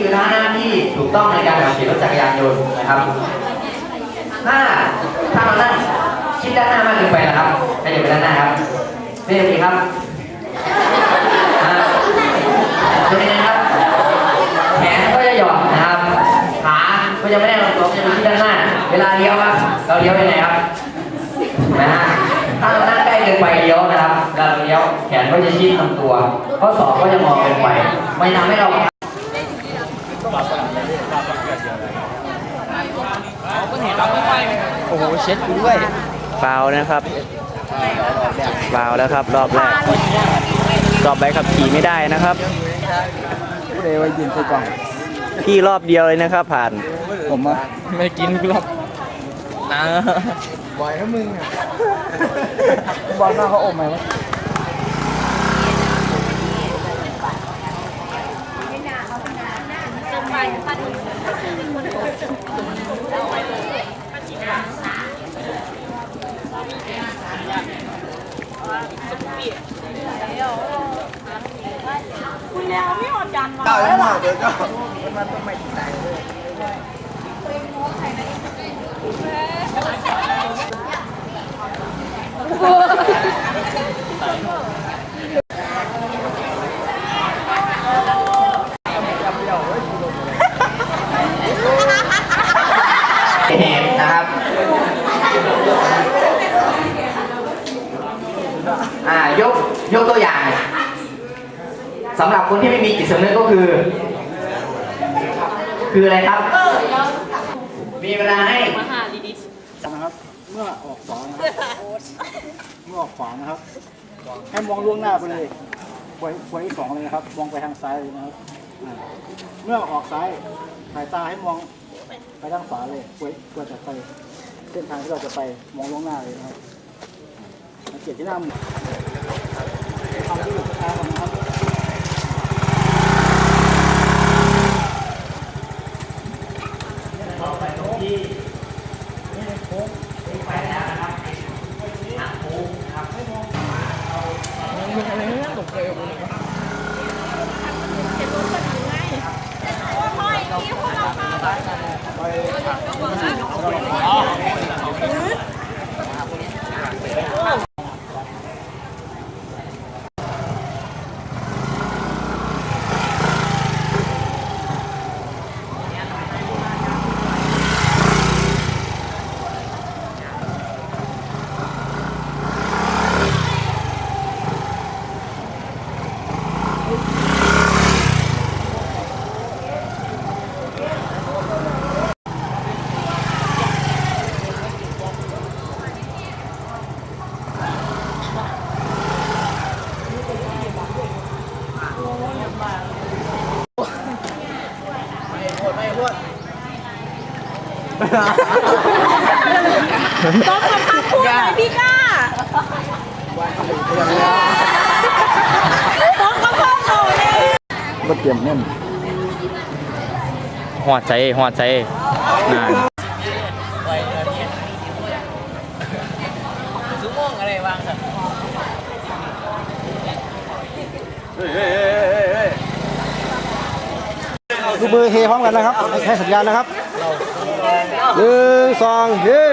คือท่าหน้าที่ถูกต้องในการขับขี่รถจักรยานยนต์นะครับถ้าถ้าเรานั่งชิดด้านหน้ามากเกินไปนะครับขยับไปด้านหน้าครับนี่ดีครับอ่าเป็นยังไงครับ แขนก็จะหย่อนนะครับ ขาก็จะไม่ได้ลงตัวจะไปที่ด้านหน้า เวลาเลี้ยวครับเราเลี้ยวยังไงครับนะฮะถ้าเรานั่งใกล้เกินไปเลี้ยวนะครับเวลาเราเลี้ยวแขนก็จะชิดลำตัว ข้อศอกก็จะมองเกินไป ไมันทำให้เรา โอ้โหเช็ดกูด้วยฟาวล์นะครับฟาวล์แล้วครับรอบแรกสอบใบขับขี่ไม่ได้นะครับผู้ใดไว้ยินใส่กล่องพี่รอบเดียวเลยนะครับ ผ่าน ผมอะไม่กินกูหรอกนะบ่อยนะมึงอะบอลหน้าเขาอมไหมวะ คุณแล้วไม่หอดยันมาเก้ายังมาเดี๋ยวเก้าเหตุนะครับ อ่ายกยกตัวอย่าง สำหรับคนที่ไม่มีจิตสำนึกก็คือ คืออะไรครับ มีเวลาให้นะครับ เมื่อออกขวานะครับเมื่อออกขวานะครับ ให้มองล่วงหน้าไปเลยควยควยสองเลยนะครับ มองไปทางซ้ายเลยนะครับ เมื่อออกซ้ายสายตาให้มองไปทางขวาเลยควยควยจะไป เส้นทางที่เราจะไปมองล่วงหน้าเลยนะครับสังเกตที่หน้ามือทำที่หลุดช้าก่อนนะครับ ต้องทำคำพูดหน่อยพี่ก้าต้องคำพูดหน่อยเลยก็เตรียมเงินหอดใจหอดใจนานดูมือเฮพร้อมกันนะครับให้สัญญาณนะครับ หนึ่งสองเฮ้